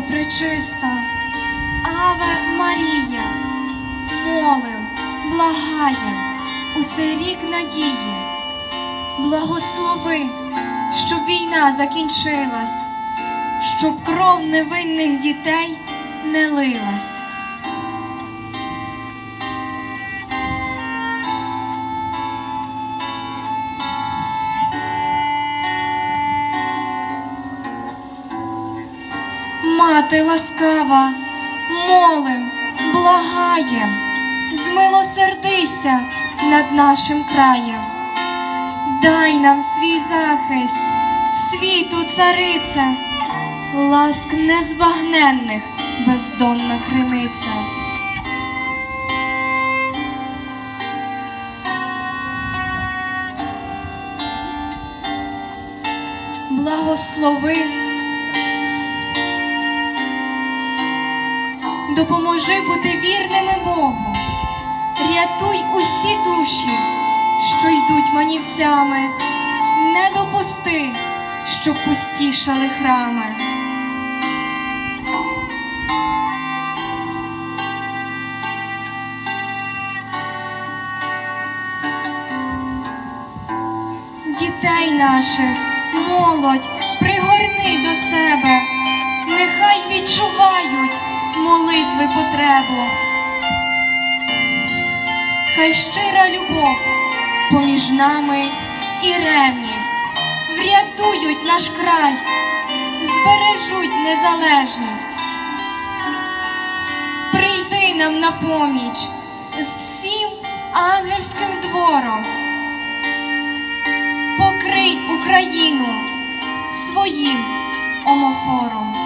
О, пречиста, Аве Марія, молим, благаєм у цей рік надії, благослови, щоб війна закінчилась, щоб кров невинних дітей не лилась. Мати ласкава, молим, благаєм, змилосердися над нашим краєм. Дай нам свій захист, світу цариця, ласк незбагненних бездонна криниця. Благослови. Допоможи бути вірними Богу, рятуй усі душі, що йдуть манівцями, не допусти, щоб пустішали храми. Дітей наших, молодь, пригорни до себе, нехай відчувають молитви потребу. Хай щира любов поміж нами і ревність врятують наш край, збережуть незалежність. Прийди нам на поміч з всім ангельським двором. Покрий Україну своїм омофором.